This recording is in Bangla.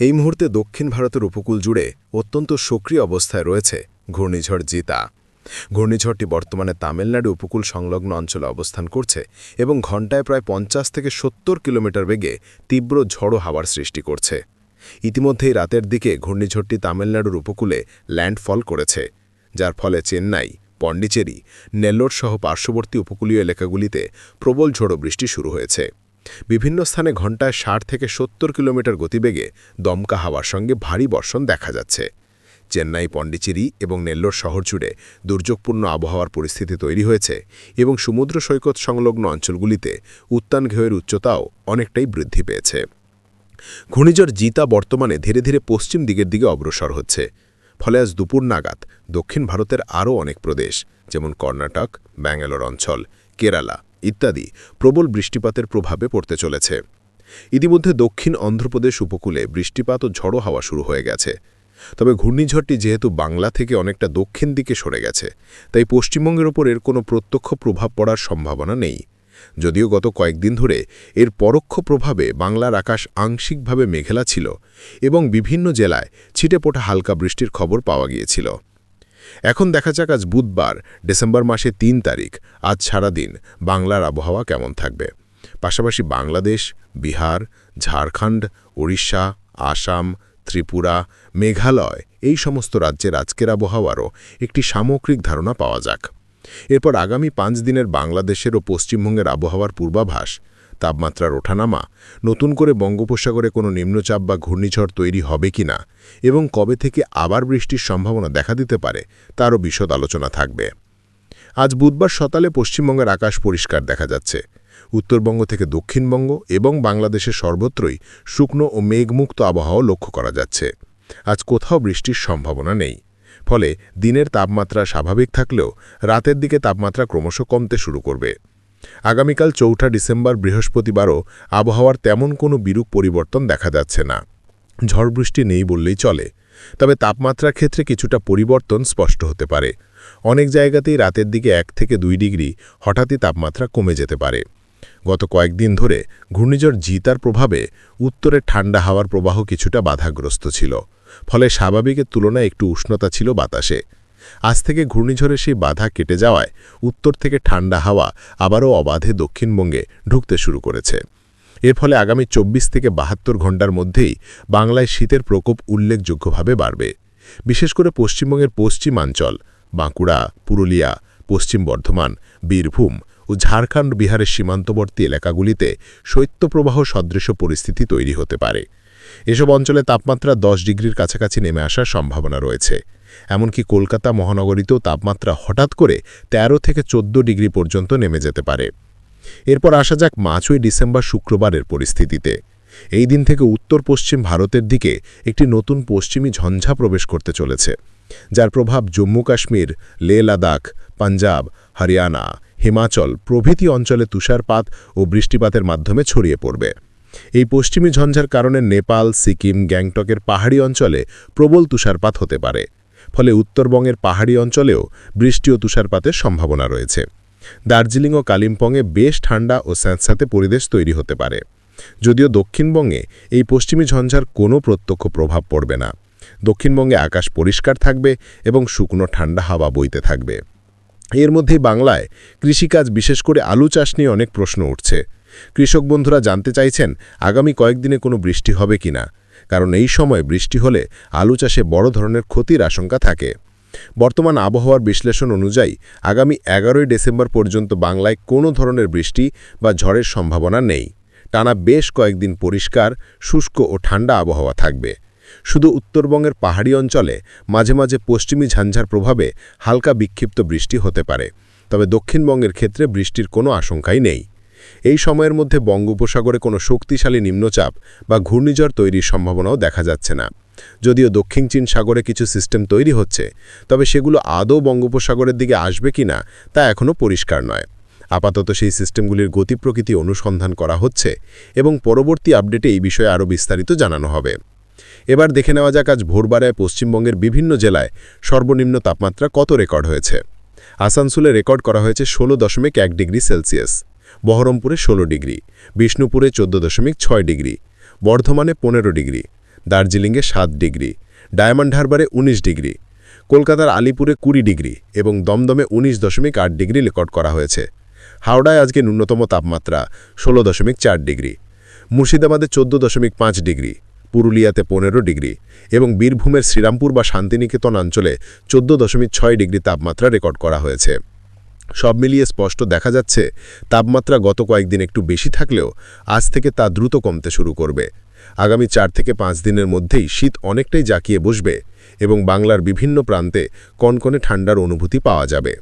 এই মুহূর্তে দক্ষিণ ভারতের উপকূল জুড়ে অত্যন্ত সক্রিয় অবস্থায় রয়েছে ঘূর্ণিঝড় জিতা। ঘূর্ণিঝড়টি বর্তমানে তামিলনাড়ু উপকূল সংলগ্ন অঞ্চলে অবস্থান করছে এবং ঘণ্টায় প্রায় পঞ্চাশ থেকে সত্তর কিলোমিটার বেগে তীব্র ঝড়ো হাওয়ার সৃষ্টি করছে। ইতিমধ্যেই রাতের দিকে ঘূর্ণিঝড়টি তামিলনাড়ুর উপকূলে ল্যান্ডফল করেছে, যার ফলে চেন্নাই পণ্ডিচেরি নেল্লোর সহ পার্শ্ববর্তী উপকূলীয় এলাকাগুলিতে প্রবল ঝড়ো বৃষ্টি শুরু হয়েছে। বিভিন্ন স্থানে ঘণ্টায় ষাট থেকে সত্তর কিলোমিটার গতিবেগে দমকা হাওয়ার সঙ্গে ভারী বর্ষণ দেখা যাচ্ছে। চেন্নাই পণ্ডিচেরি এবং নেল্লোর শহর জুড়ে দুর্যোগপূর্ণ আবহাওয়ার পরিস্থিতি তৈরি হয়েছে এবং সমুদ্র সৈকত সংলগ্ন অঞ্চলগুলিতে উত্তান ঘেয়ের উচ্চতাও অনেকটাই বৃদ্ধি পেয়েছে। ঘূর্ণিঝড় জিতা বর্তমানে ধীরে ধীরে পশ্চিম দিকের দিকে অগ্রসর হচ্ছে। ফলে আজ দুপুর নাগাদ দক্ষিণ ভারতের আরও অনেক প্রদেশ, যেমন কর্ণাটক, ব্যাঙ্গালোর অঞ্চল, কেরালা ইত্যাদি প্রবল বৃষ্টিপাতের প্রভাবে পড়তে চলেছে। ইতিমধ্যে দক্ষিণ অন্ধ্রপ্রদেশ উপকূলে বৃষ্টিপাত ও ঝড়ো হাওয়া শুরু হয়ে গেছে। তবে ঘূর্ণিঝড়টি যেহেতু বাংলা থেকে অনেকটা দক্ষিণ দিকে সরে গেছে, তাই পশ্চিমবঙ্গের ওপর এর কোনো প্রত্যক্ষ প্রভাব পড়ার সম্ভাবনা নেই। যদিও গত কয়েকদিন ধরে এর পরোক্ষ প্রভাবে বাংলার আকাশ আংশিকভাবে মেঘেলা ছিল এবং বিভিন্ন জেলায় ছিটেপোটা হালকা বৃষ্টির খবর পাওয়া গিয়েছিল। এখন দেখা যাক আজ বুধবার, ডিসেম্বর মাসে তিন তারিখ। আজ সারাদিন বাংলার আবহাওয়া কেমন থাকবে? পাশাপাশি বাংলাদেশ, বিহার, ঝাড়খণ্ড ওড়িশা আসাম, ত্রিপুরা, মেঘালয় এই সমস্ত রাজ্যের আজকের আবহাওয়ারও একটি সামগ্রিক ধারণা পাওয়া যাক। এরপর আগামী পাঁচ দিনের বাংলাদেশের ও পশ্চিমবঙ্গের আবহাওয়ার পূর্বাভাস তাপমাত্রার ওঠানামা, নতুন করে বঙ্গোপসাগরে কোনো নিম্নচাপ বা ঘূর্ণিঝড় তৈরি হবে কি না, এবং কবে থেকে আবার বৃষ্টির সম্ভাবনা দেখা দিতে পারে, তারও বিশদ আলোচনা থাকবে। আজ বুধবার সকালে পশ্চিমবঙ্গের আকাশ পরিষ্কার দেখা যাচ্ছে। উত্তরবঙ্গ থেকে দক্ষিণবঙ্গ এবং বাংলাদেশের সর্বত্রই শুকনো ও মেঘমুক্ত আবহাওয়া লক্ষ্য করা যাচ্ছে। আজ কোথাও বৃষ্টির সম্ভাবনা নেই। ফলে দিনের তাপমাত্রা স্বাভাবিক থাকলেও রাতের দিকে তাপমাত্রা ক্রমশ কমতে শুরু করবে। আগামীকাল চৌঠা ডিসেম্বর বৃহস্পতিবারও আবহাওয়ার তেমন কোনো বিরূপ পরিবর্তন দেখা যাচ্ছে না। ঝড় বৃষ্টি নেই বললেই চলে। তবে তাপমাত্রার ক্ষেত্রে কিছুটা পরিবর্তন স্পষ্ট হতে পারে। অনেক জায়গাতেই রাতের দিকে এক থেকে দুই ডিগ্রি হঠাৎই তাপমাত্রা কমে যেতে পারে। গত কয়েকদিন ধরে ঘূর্ণিঝড় জিতার প্রভাবে উত্তরে ঠান্ডা হাওয়ার প্রবাহ কিছুটা বাধাগ্রস্ত ছিল। ফলে স্বাভাবিকের তুলনায় একটু উষ্ণতা ছিল বাতাসে। আজ থেকে ঘূর্ণিঝড়ের সেই বাধা কেটে যাওয়ায় উত্তর থেকে ঠান্ডা হাওয়া আবারও অবাধে দক্ষিণবঙ্গে ঢুকতে শুরু করেছে। এর ফলে আগামী ২৪ থেকে বাহাত্তর ঘণ্টার মধ্যেই বাংলায় শীতের প্রকোপ উল্লেখযোগ্যভাবে বাড়বে। বিশেষ করে পশ্চিমবঙ্গের পশ্চিমাঞ্চল, বাঁকুড়া, পুরুলিয়া, পশ্চিম বর্ধমান, বীরভূম ও ঝাড়খণ্ড বিহারের সীমান্তবর্তী এলাকাগুলিতে শৈত্যপ্রবাহ সদৃশ পরিস্থিতি তৈরি হতে পারে। এসব অঞ্চলে তাপমাত্রা দশ ডিগ্রির কাছাকাছি নেমে আসার সম্ভাবনা রয়েছে। এমনকি কলকাতা মহানগরীতেও তাপমাত্রা হঠাৎ করে ১৩ থেকে ১৪ ডিগ্রি পর্যন্ত নেমে যেতে পারে। এরপর আসা যাক মাঝই ডিসেম্বর শুক্রবারের পরিস্থিতিতে। এই দিন থেকে উত্তর পশ্চিম ভারতের দিকে একটি নতুন পশ্চিমী ঝঞ্ঝা প্রবেশ করতে চলেছে, যার প্রভাব জম্মু কাশ্মীর, লে লাদাখ, পাঞ্জাব, হরিয়ানা, হিমাচল প্রভৃতি অঞ্চলে তুষারপাত ও বৃষ্টিপাতের মাধ্যমে ছড়িয়ে পড়বে। এই পশ্চিমী ঝঞ্ঝার কারণে নেপাল, সিকিম, গ্যাংটকের পাহাড়ি অঞ্চলে প্রবল তুষারপাত হতে পারে। ফলে উত্তরবঙ্গের পাহাড়ি অঞ্চলেও বৃষ্টি ও তুষারপাতের সম্ভাবনা রয়েছে। দার্জিলিং ও কালিম্পংয়ে বেশ ঠান্ডা ও স্যাঁতস্যাঁতে পরিবেশ তৈরি হতে পারে। যদিও দক্ষিণবঙ্গে এই পশ্চিমী ঝঞ্ঝার কোনো প্রত্যক্ষ প্রভাব পড়বে না। দক্ষিণবঙ্গে আকাশ পরিষ্কার থাকবে এবং শুকনো ঠান্ডা হাওয়া বইতে থাকবে। এর মধ্যেই বাংলায় কৃষিকাজ বিশেষ করে আলু চাষ নিয়ে অনেক প্রশ্ন উঠছে। কৃষক বন্ধুরা জানতে চাইছেন, আগামী কয়েকদিনে কোনো বৃষ্টি হবে কিনা? কারণ এই সময় বৃষ্টি হলে আলু চাষে বড় ধরনের ক্ষতির আশঙ্কা থাকে। বর্তমান আবহাওয়ার বিশ্লেষণ অনুযায়ী, আগামী এগারোই ডিসেম্বর পর্যন্ত বাংলায় কোনো ধরনের বৃষ্টি বা ঝড়ের সম্ভাবনা নেই। টানা বেশ কয়েকদিন পরিষ্কার, শুষ্ক ও ঠান্ডা আবহাওয়া থাকবে। শুধু উত্তরবঙ্গের পাহাড়ি অঞ্চলে মাঝে মাঝে পশ্চিমী ঝঞ্ঝার প্রভাবে হালকা বিক্ষিপ্ত বৃষ্টি হতে পারে। তবে দক্ষিণবঙ্গের ক্ষেত্রে বৃষ্টির কোনো আশঙ্কাই নেই। এই সময়ের মধ্যে বঙ্গোপসাগরে কোনো শক্তিশালী নিম্নচাপ বা ঘূর্ণিঝড় তৈরির সম্ভাবনাও দেখা যাচ্ছে না। যদিও দক্ষিণ চীন সাগরে কিছু সিস্টেম তৈরি হচ্ছে, তবে সেগুলো আদৌ বঙ্গোপসাগরের দিকে আসবে কি না তা এখনও পরিষ্কার নয়। আপাতত সেই সিস্টেমগুলির গতি প্রকৃতি অনুসন্ধান করা হচ্ছে এবং পরবর্তী আপডেটে এই বিষয়ে আরও বিস্তারিত জানানো হবে। এবার দেখে নেওয়া যাক, আজ ভোরবারায় পশ্চিমবঙ্গের বিভিন্ন জেলায় সর্বনিম্ন তাপমাত্রা কত রেকর্ড হয়েছে? আসানসোলে রেকর্ড করা হয়েছে ষোলো দশমিক এক ডিগ্রি সেলসিয়াস। বহরমপুরে ১৬ ডিগ্রি, বিষ্ণুপুরে চোদ্দ দশমিক ছয় ডিগ্রি, বর্ধমানে পনেরো ডিগ্রি, দার্জিলিংয়ে সাত ডিগ্রি, ডায়মন্ড হারবারে ১৯ ডিগ্রি, কলকাতার আলিপুরে কুড়ি ডিগ্রি এবং দমদমে ১৯ দশমিক আট ডিগ্রি রেকর্ড করা হয়েছে। হাওড়ায় আজকে ন্যূনতম তাপমাত্রা ষোলো দশমিক চার ডিগ্রি, মুর্শিদাবাদে চোদ্দ দশমিক পাঁচ ডিগ্রি, পুরুলিয়াতে পনেরো ডিগ্রি এবং বীরভূমের শ্রীরামপুর বা শান্তিনিকেতন অঞ্চলে চোদ্দ দশমিক ছয় ডিগ্রি তাপমাত্রা রেকর্ড করা হয়েছে। সব মিলিয়ে স্পষ্ট দেখা যাচ্ছে, তাপমাত্রা গত কয়েকদিন একটু বেশি থাকলেও আজ থেকে তা দ্রুত কমতে শুরু করবে। আগামী চার থেকে পাঁচ দিনের মধ্যেই শীত অনেকটাই জাঁকিয়ে বসবে এবং বাংলার বিভিন্ন প্রান্তে কনকনে ঠান্ডার অনুভূতি পাওয়া যাবে।